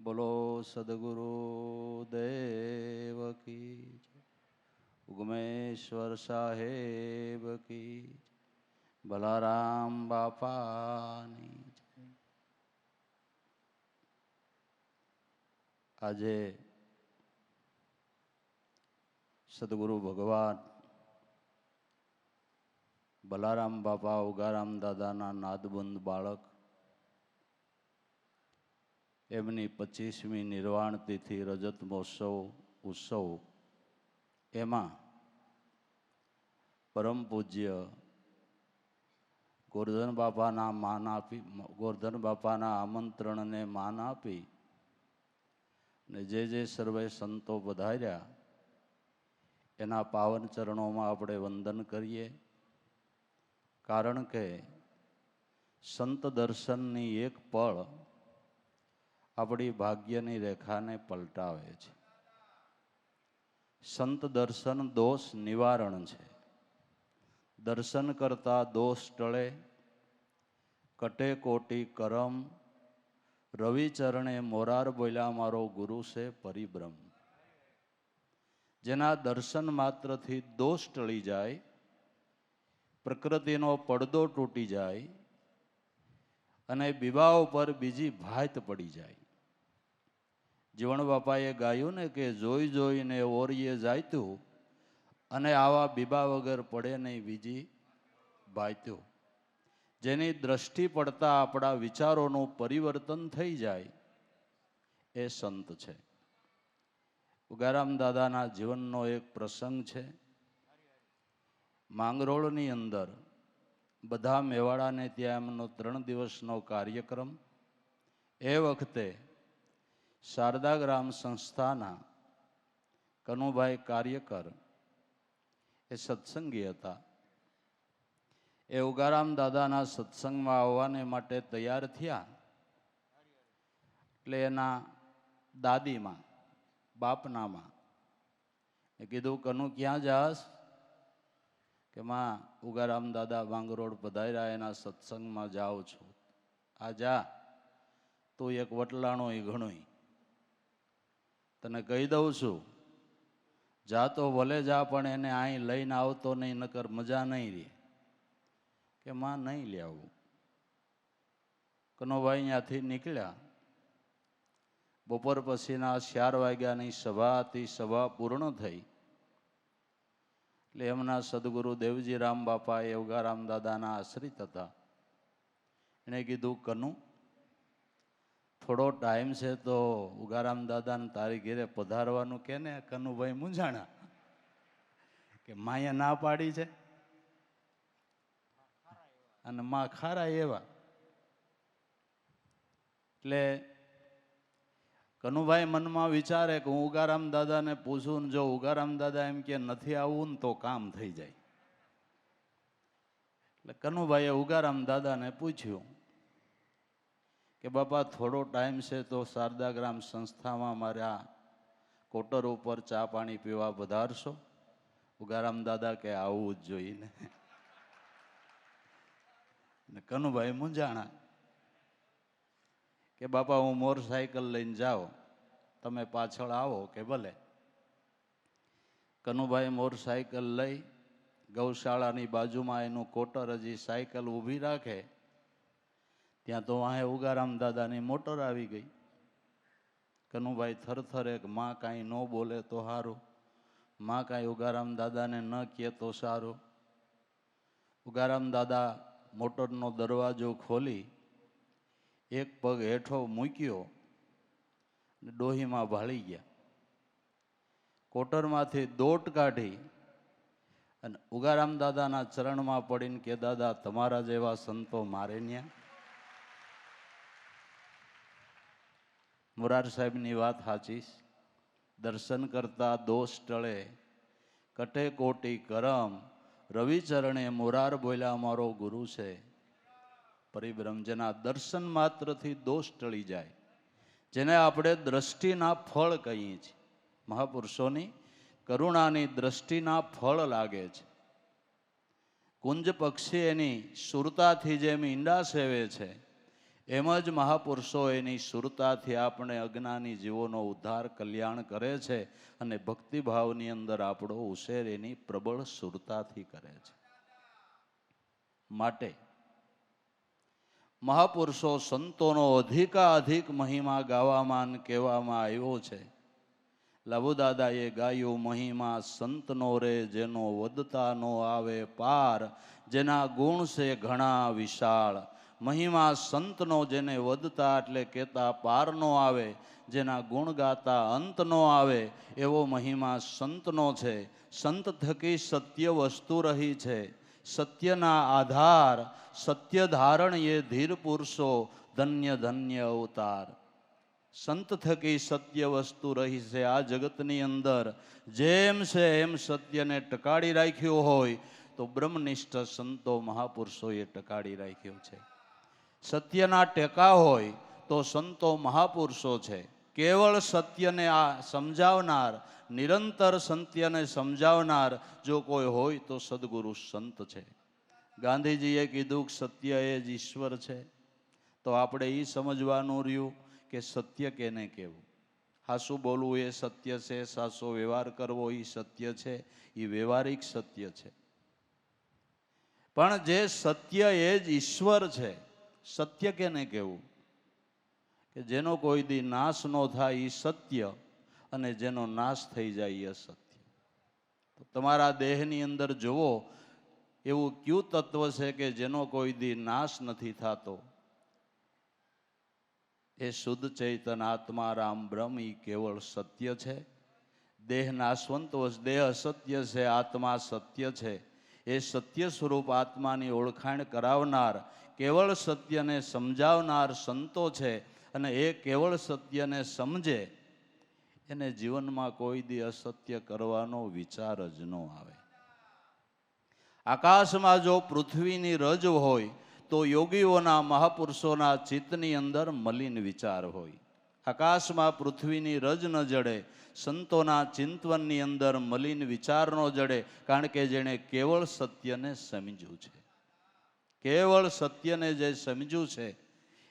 બોલો સદગુરુ દેવ કી ઉગમેશ્વર સાહેબ કી. બલારામ બાપાની આજે સદગુરુ ભગવાન બલારામ બાપા, ઉગારામ દાદાના નાદબંધ બાળક એમની પચીસમી નિર્વાણ તિથિ રજત મહોત્સવ ઉત્સવ. એમાં પરમ પૂજ્ય ગોરધન બાપાના માન આપી, ગોરધન બાપાના આમંત્રણને માન આપી ને જે જે સર્વે સંતો વધાર્યા એના પાવન ચરણોમાં આપણે વંદન કરીએ. કારણ કે સંત દર્શનની એક પળ આપણી ભાગ્યની રેખાને પલટાવે છે. સંત દર્શન દોષ નિવારણ છે. દર્શન કરતા દોષ ટળે, કટે કોટી કરમ રવિચરણે મોરાર બોલ્યા મારો ગુરુ છે પરિબ્રહ્મ જેના દર્શન માત્રથી દોષ ટળી જાય, પ્રકૃતિનો પડદો તૂટી જાય, અને વિવાહ ઉપર બીજી ભાત પડી જાય. જીવણ બાપાએ ગાયું ને કે જોઈ જોઈને ઓરીએ જાયતું અને આવા બીબા વગર પડે નહીં બીજી ભાયતું જેની દ્રષ્ટિ પડતા આપણા વિચારોનું પરિવર્તન થઈ જાય એ સંત છે. ઉગારામ દાદાના જીવનનો એક પ્રસંગ છે. માંગરોળની અંદર બધા મેવાડાને ત્યાં એમનો ત્રણ દિવસનો કાર્યક્રમ. એ વખતે શારદા ગ્રામ સંસ્થાના કનુભાઈ કાર્યકર. એ સત્સંગી હતા. એ ઉગારામ દાદાના સત્સંગમાં આવવાને માટે તૈયાર થયા. એટલે એના દાદીમાં, બાપનામાં. એ કીધું, કનુ, ક્યાં જાસ કે, માં, ઉગારામ દાદા વાંગરોડ પધાર્યા, એના સત્સંગમાં જાઉં છું. આ જા, તું એક વટલાણો એ ઘણોય તને કહી દઉં છું, જા તો ભલે જા, પણ એને અહીં લઈને આવતો નહીં, નકર મજા નહીં રહે. કે માં નહીં લે આવું. કનોભાઈ ત્યાંથી નીકળ્યા. બપોર પછીના ચાર વાગ્યાની સભા હતી, સભા પૂર્ણ થઈ. એટલે એમના સદગુરુ દેવજી રામ બાપા એ ઉગારામ દાદાના આશ્રિત હતા. એણે કીધું, કનુ થોડો ટાઈમ છે તો ઉગારામ દાદાને તારી ઘેરે પધારવાનું કે ને કનુભાઈ મૂંઝાણા? કે માએ ના પાડી છે? અને માં ખારા એવા. એટલે કનુભાઈ મનમાં વિચારે કે હું ઉગારામ દાદાને પૂછું ને જો ઉગારામ દાદા એમ કે નથી આવવું ને તો કામ થઈ જાય. એટલે કનુભાઈએ ઉગારામ દાદાને પૂછ્યું કે બાપા, થોડો ટાઈમ છે તો શારદા ગ્રામ સંસ્થામાં મારા કોટર ઉપર ચા પાણી પીવા પધારશો. ઉગારામ દાદા કે આવવું જ જોઈએ ને ને કનુભાઈ મૂંઝાણા કે બાપા, હું મોટરસાયકલ લઈને જાઉં. તમે પાછળ આવો કે ભલે. કનુભાઈ મોટરસાયકલ લઈ ગૌશાળાની બાજુમાં એનું કોટર હજી સાયકલ ઊભી રાખે. ત્યાં તો વાહે ઉગારામ દાદાની મોટર આવી ગઈ. કનુભાઈ થરથર એક, માં કાંઈ ન બોલે તો સારું માં કાંઈ ઉગારામ દાદાને ન કહે તો સારું. ઉગારામ દાદા મોટરનો દરવાજો ખોલી, એક પગ હેઠો મૂક્યો ને ડોહીમાં ભાળી ગયા. કોટરમાંથી દોટ કાઢી અને ઉગારામ દાદાના ચરણમાં પડીને કે, દાદા, તમારા જેવા સંતો મારે ન્યા. મોરાર સાહેબની વાત સાચીશ દર્શન કરતા દોષ ટળે. કટે કોટી કરમ. રવિચરણે મોરાર બોલ્યા, મારો ગુરુ છે. પરિબ્રહ્મ જેના દર્શન માત્રથી દોષ ટળી જાય. જેને આપણે દ્રષ્ટિના ફળ કહીએ છીએ. મહાપુરુષોની કરુણાની દ્રષ્ટિના ફળ લાગે છે. કુંજ પક્ષી એની સુરતાથી જેમ ઈંડા સેવે છે એમ જ મહાપુરુષો એની સુરતાથી આપણે અજ્ઞાની જીવોનો ઉદ્ધાર કલ્યાણ કરે છે અને ભક્તિભાવની અંદર આપણો ઉછેર એની પ્રબળ સુરતાથી કરે છે. માટે મહાપુરુષો સંતોનો અધિકાધિક મહિમા ગાવામાં કહેવામાં આવ્યો છે. લાભુદાદાએ ગાયું, મહિમા સંતનો રે જેનો વધતા નો આવે પાર, જેના ગુણ છે ઘણા વિશાળ મહિમા સંતનો જેને વધતા એટલે કહેતા પારનો આવે, જેના ગુણ ગાતા અંતનો આવે, એવો મહિમા સંતનો છે. સંત થકી સત્ય વસ્તુ રહી છે. સત્યના આધાર, સત્ય ધારણ એ ધીર પુરુષો, ધન્ય ધન્ય અવતાર. સંત થકી સત્ય વસ્તુ રહી છે આ જગતની અંદર. જેમ છે એમ સત્યને ટકાડી રાખ્યો હોય, તો બ્રહ્મનિષ્ઠ સંતો મહાપુરુષોએ ટકાડી રાખ્યો છે. સત્યના ટેકા હોય તો સંતો મહાપુરુષો છે. કેવળ સત્યને આ સમજાવનાર, નિરંતર સત્યને સમજાવનાર જો કોઈ હોય તો સદગુરુ સંત છે. ગાંધીજીએ કીધું કે સત્ય એ જ ઈશ્વર છે. તો આપણે એ સમજવાનું રહ્યું કે સત્ય કેને કહેવું? હાસું બોલવું એ સત્ય છે, સાસો વ્યવહાર કરવો એ સત્ય છે એ વ્યવહારિક સત્ય છે. પણ જે સત્ય એ જ ઈશ્વર છે સત્ય કેને કહેવું? કે જેનો કોઈ દી નાશ ન થાય એ સત્ય અને જેનો નાશ થઈ જાય એ અસત્ય. તો તમારા દેહની અંદર જુઓ, એવું ક્યુ તત્વ છે કે જેનો કોઈ દી નાશ નથી થતો? એ શુદ્ધ ચૈતન આત્મા રામ બ્રહ્મ એ કેવળ સત્ય છે? દેહ નાશવંત દેહ અસત્ય છે, આત્મા સત્ય છે. એ સત્ય સ્વરૂપ આત્માની ઓળખાણ કરાવનાર, કેવળ સત્યને સમજાવનાર સંતો છે અને એ કેવળ સત્યને સમજે, એને જીવનમાં કોઈ દી અસત્ય કરવાનો વિચાર જ ન આવે. આકાશમાં જો પૃથ્વીની રજ હોય, તો યોગીઓના મહાપુરુષોના ચિત્તની અંદર મલિન વિચાર હોય. આકાશમાં પૃથ્વીની રજ ન જડે સંતોના ચિંતવનની અંદર મલિન વિચાર ન જડે, કારણ કે જેણે કેવળ સત્યને સમજ્યું છે. કેવળ સત્યને જે સમજ્યું છે,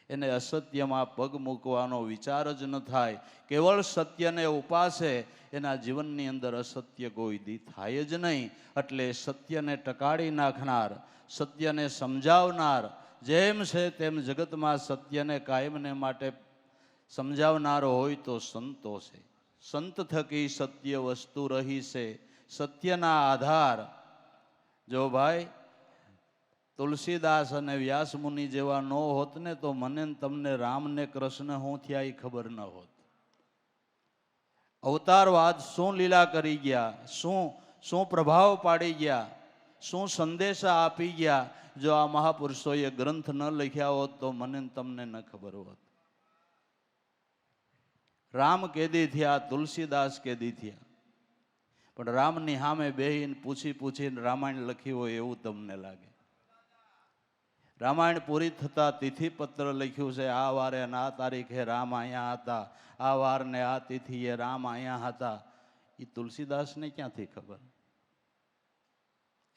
એને અસત્યમાં પગ મૂકવાનો વિચાર જ ન થાય. કેવળ સત્યને ઉપાસે, એના જીવનની અંદર અસત્ય કોઈ થાય જ નહીં. એટલે સત્યને ટકાળી નાખનાર, સત્યને સમજાવનાર, જેમ છે તેમ જગતમાં સત્યને કાયમને માટે સમજાવનારો હોય તો સંતો છે. સંત થકી સત્ય વસ્તુ રહી છે, સત્યના આધાર. જો ભાઈ, તુલસીદાસ અને વ્યાસ મુનિ જેવા ન હોત ને તો મને તમને રામ ને કૃષ્ણ હું થયા એ ખબર ન હોત. અવતારવાદ શું લીલા કરી ગયા? શું શું પ્રભાવ પાડી ગયા? શું સંદેશા આપી ગયા? જો આ મહાપુરુષોએ ગ્રંથ ન લખ્યા હોત તો મને તમને ન ખબર હોત. રામ કેદી થયા, તુલસીદાસ કેદી થયા. પણ રામની સામે બેહીને પૂછી પૂછીને રામાયણ લખી હોય એવું તમને લાગે. રામાયણ પૂરી થતા તિથિપત્ર લખ્યું છે, આ વારે અને આ તારીખે રામ અહીંયા હતા, આ વારને આ તિથિએ રામ અહીંયા હતા. એ તુલસીદાસને ક્યાંથી ખબર?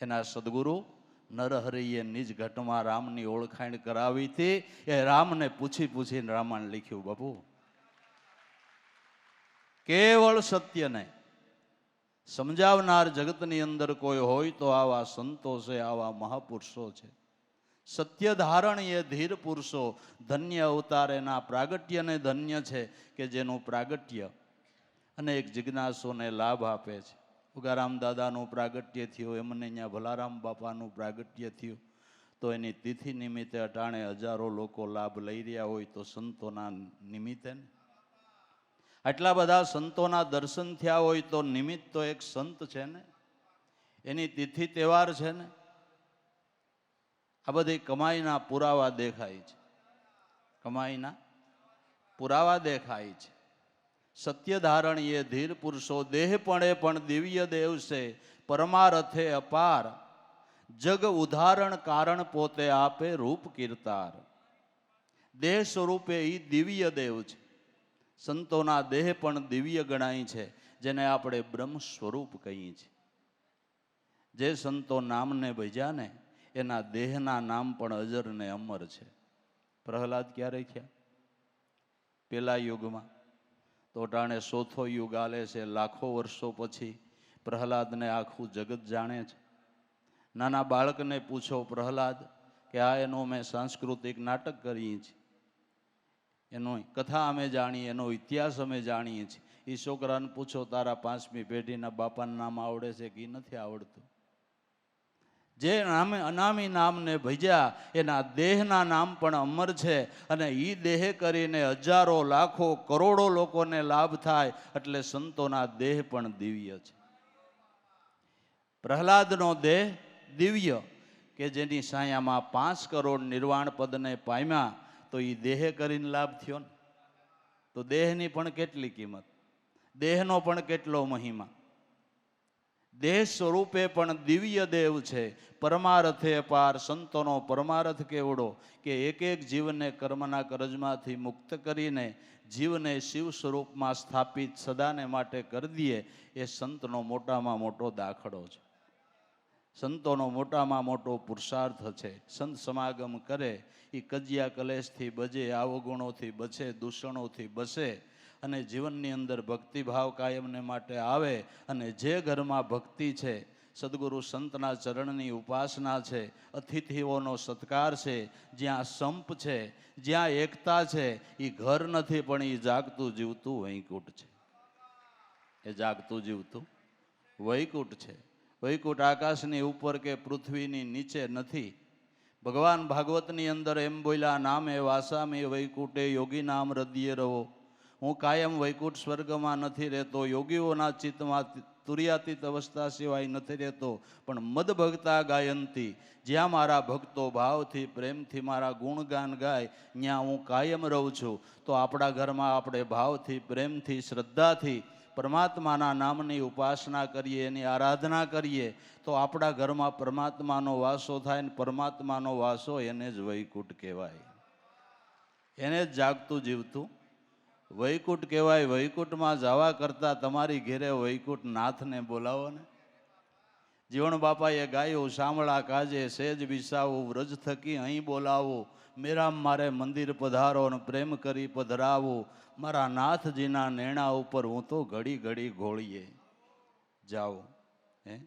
એના સદગુરુ નરહરિએ નિજ ઘટમાં રામની ઓળખાણ કરાવી હતી. એ રામને પૂછી પૂછીને રામાયણ લખ્યું, બાપુ કેવળ સત્યને સમજાવનાર જગતની અંદર કોઈ હોય તો આવા સંતો છે, આવા મહાપુરુષો છે. સત્ય ધારણ એ ધીર પુરુષો. ધન્ય અવતાર એના પ્રાગટ્યને ધન્ય છે કે જેનું પ્રાગટ્ય અનેક જિજ્ઞાસોને લાભ આપે છે. ઉગારામ દાદાનું પ્રાગટ્ય થયું, એમને અહીંયા ભલારામ બાપાનું પ્રાગટ્ય થયું. તો એની તિથિ નિમિત્તે અટાણે હજારો લોકો લાભ લઈ રહ્યા હોય તો સંતોના નિમિત્તે ને આટલા બધા સંતોના દર્શન થયા હોય તો નિમિત્ત તો એક સંત છે ને? એની તિથિ તહેવાર છે ને? આ બધી કમાઈના પુરાવા દેખાય છે. કમાઈના પુરાવા દેખાય છે. સત્ય ધારણ ધીર પુરુષો દેહપણે પણ દિવ્ય દેવ છે. પરમારથે અપાર. જગ ઉદાહરણ કારણ પોતે આપે રૂપ કીર્તાર. દેહ સ્વરૂપે એ દિવ્ય દેવ છે. સંતોના દેહ પણ દિવ્ય ગણાય છે, જેને આપણે બ્રહ્મ સ્વરૂપ કહીએ છીએ. જે સંતો નામને ભજ્યા ને, એના દેહના નામ પણ અજર ને અમર છે. પ્રહલાદ ક્યારે થયા? પેલા યુગમાં. તો ટાણે ચોથો યુગ આલે છે, લાખો વર્ષો પછી પ્રહલાદને આખું જગત જાણે છે. નાના બાળકને પૂછો પ્રહલાદ કે આ એનો મેં સાંસ્કૃતિક નાટક કરીએ છીએ. એનો કથા અમે જાણીએ, એનો ઇતિહાસ અમે જાણીએ છીએ. એ છોકરાને પૂછો, તારા પાંચમી પેઢીના બાપાનું નામ આવડે છે કે નથી આવડતું? જે નામે, અનામી નામને ભજ્યા, એના દેહના નામ પણ અમર છે અને એ દેહ કરીને હજારો, લાખો, કરોડો લોકોને લાભ થાય એટલે સંતોના દેહ પણ દિવ્ય છે. પ્રહલાદનો દેહ દિવ્ય કે જેની સાયામાં પાંચ કરોડ નિર્વાણ પદને પામ્યા તો એ દેહ કરીને લાભ થયો ને. તો દેહની પણ કેટલી કિંમત? દેહનો પણ કેટલો મહિમા? દેહ સ્વરૂપે પણ દિવ્ય દેવ છે. પરમારથે અપાર સંતોનો પરમારથ કેવડો કે એક એક જીવને કર્મના કરજમાંથી મુક્ત કરીને જીવને શિવ સ્વરૂપમાં સ્થાપિત સદાને માટે કરી દઈએ એ સંતનો મોટામાં મોટો દાખલો છે. સંતોનો મોટામાં મોટો પુરુષાર્થ છે. સંત સમાગમ કરે એ કજિયા કલેશથી બજે અવગુણોથી બચે, દૂષણોથી બસે અને જીવનની અંદર ભક્તિભાવ કાયમને માટે આવે અને જે ઘરમાં ભક્તિ છે, સદગુરુ સંતના ચરણની ઉપાસના છે, અતિથિઓનો સત્કાર છે, જ્યાં સંપ છે, જ્યાં એકતા છે એ ઘર નથી પણ એ જાગતું જીવતું વૈકુંઠ છે. એ જાગતું જીવતું વૈકુંઠ છે. વૈકુંઠ આકાશની ઉપર કે પૃથ્વીની નીચે નથી. ભગવાન ભાગવતની અંદર એમ બોલ્યા નામે વાસામે વૈકુંઠે યોગી નામ હૃદય રહો. હું કાયમ વૈકુંઠ સ્વર્ગમાં નથી રહેતો, યોગીઓના ચિત્તમાં તુર્યાતીત અવસ્થા સિવાય નથી રહેતો, પણ મદભગતા ગાયંતી. જ્યાં મારા ભક્તો ભાવથી, પ્રેમથી મારા ગુણગાન ગાય, ત્યાં હું કાયમ રહું છું. તો આપણા ઘરમાં આપણે ભાવથી, પ્રેમથી, શ્રદ્ધાથી પરમાત્માના નામની ઉપાસના કરીએ, એની આરાધના કરીએ, તો આપણા ઘરમાં પરમાત્માનો વાસો થાય ને પરમાત્માનો વાસો એને જ વૈકુંઠ કહેવાય. એને જ જાગતું જીવતું. વૈકુંઠ કહેવાય, વૈકુંઠમાં જવા કરતાં તમારી ઘેરે વૈકુંઠ નાથને બોલાવો ને. જીવણ બાપાએ ગાયું શામળા કાજે, સેજ વિસાવું વ્રજ થકી અહીં બોલાવો મેરામ મારે મંદિર પધારો અને પ્રેમ કરી પધરાવો. મારા નાથજીના નેણા ઉપર હું તો ઘડી ઘડી ઘોળીએ. જાઓ, હે?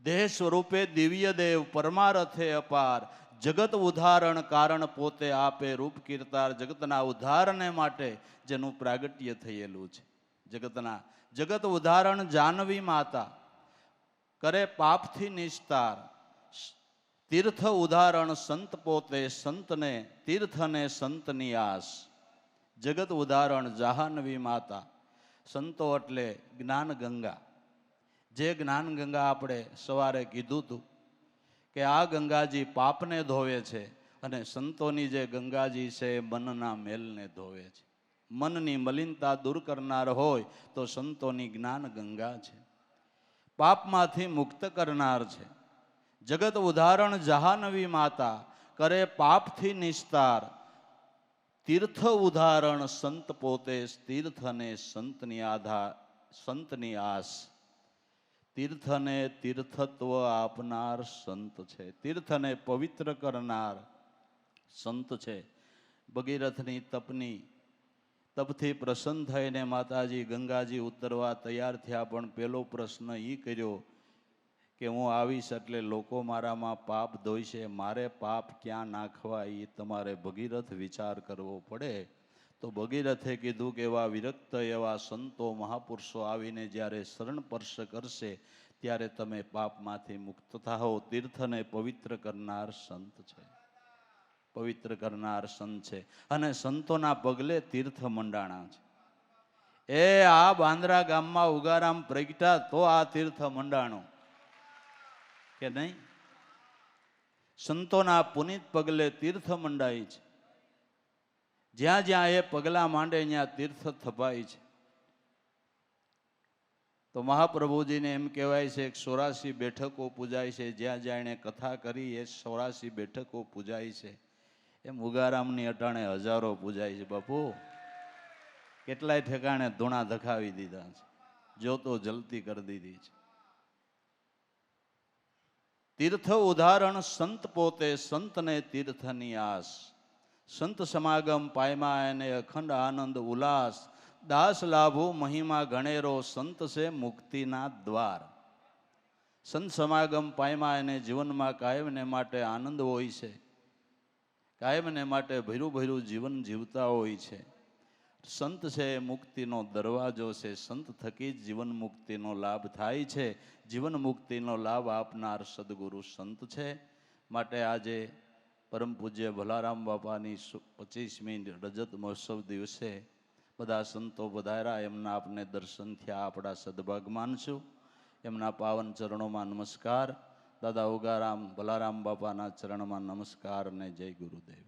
દેહ સ્વરૂપે દિવ્ય દેવ પરમારથે અપાર. જગત ઉદાહરણ કારણ પોતે આપે રૂપ કીર્તાર. જગતના ઉદ્ધારને માટે જેનું પ્રાગટ્ય થયેલું છે. જગતના, જગત ઉદાહરણ જાનવી માતા. કરે પાપથી નિસ્તાર. તીર્થ ઉદાહરણ સંત પોતે સંતને, તીર્થને સંતની આસ. જગત ઉદાહરણ જાહ્નવી માતા. સંતો એટલે જ્ઞાન ગંગા જે જ્ઞાન ગંગા આપણે સવારે કીધું હતું કે આ ગંગાજી પાપને ધોવે છે અને સંતોની જે ગંગાજી છે એ મનના મેલને ધોવે છે. મનની મલિનતા દૂર કરનાર હોય તો સંતોની જ્ઞાન ગંગા છે. પાપમાંથી મુક્ત કરનાર છે. જગત ઉદાહરણ જહાનવી માતા, કરે પાપથી નિસ્તાર. તીર્થ ઉદાહરણ સંત પોતે તીર્થને સંતની આધાર સંતની આસ. તીર્થને તીર્થત્વ આપનાર સંત છે. તીર્થને પવિત્ર કરનાર સંત છે. ભગીરથની તપની, તપથી પ્રસન્ન થઈને માતાજી ગંગાજી ઉતરવા તૈયાર થયા પણ પહેલો પ્રશ્ન એ કર્યો કે હું આવીશ એટલે લોકો મારામાં પાપ ધોઈશે, મારે પાપ ક્યાં નાખવા એ તમારે ભગીરથ વિચાર કરવો પડે. તો ભગીરથે કીધું કે એવા વિરક્ત એવા સંતો મહાપુરુષો આવીને જ્યારે શરણ સ્પર્શ કરશે, ત્યારે તમે પાપમાંથી મુક્ત થાઓ. તીર્થને પવિત્ર કરનાર સંત છે. પવિત્ર કરનાર સંત છે. અને સંતોના પગલે તીર્થ મંડાણા છે. એ આ બાંદ્રા ગામમાં ઉગારામ પ્રગટા તો આ તીર્થ મંડાણું. કે નહીં? સંતોના પુનિત પગલે તીર્થ મંડાય છે. જ્યાં જ્યાં એ પગલા માંડે, ત્યાં તીર્થ થપાય છે. તો મહાપ્રભુજીને એમ કહેવાય છે કે સોરાસી બેઠકો પૂજાય છે. જ્યાં જ્યાં એણે કથા કરી, એ સોરાસી બેઠકો પૂજાય છે. એમ ઉગારામની અટાણે હજારો પૂજાય છે. બાપુ, કેટલાય ઠેકાણે ધૂણા ધખાવી દીધા છે. જોતો જલતી કરી દીધી છે. તીર્થ ઉદાહરણ સંત પોતે સંતને તીર્થની આસ સંત સમાગમ પાયમાં એને અખંડ આનંદ ઉલ્લાસ, દાસ લાભો મહિમા ગણેરો સંત છે મુક્તિના દ્વાર. સંત સમાગમ પાયમાં એને જીવનમાં કાયમને માટે આનંદ હોય છે. કાયમને માટે ભૈરું ભૈરું જીવન જીવતા હોય છે. સંત છે, મુક્તિનો દરવાજો છે, સંત થકી જ જીવન મુક્તિનો લાભ થાય છે. જીવન મુક્તિનો લાભ આપનાર સદગુરુ સંત છે. માટે આજે પરમ પૂજ્ય ભલારામ બાપાની પચીસમી રજત મહોત્સવ દિવસે બધા સંતો વધારા એમના આપને દર્શન થયા આપણા સદભાગ માનશું એમના પાવન ચરણોમાં નમસ્કાર. દાદા ઉગારામ, ભલારામ બાપાના ચરણમાં નમસ્કાર અને જય ગુરુદેવ.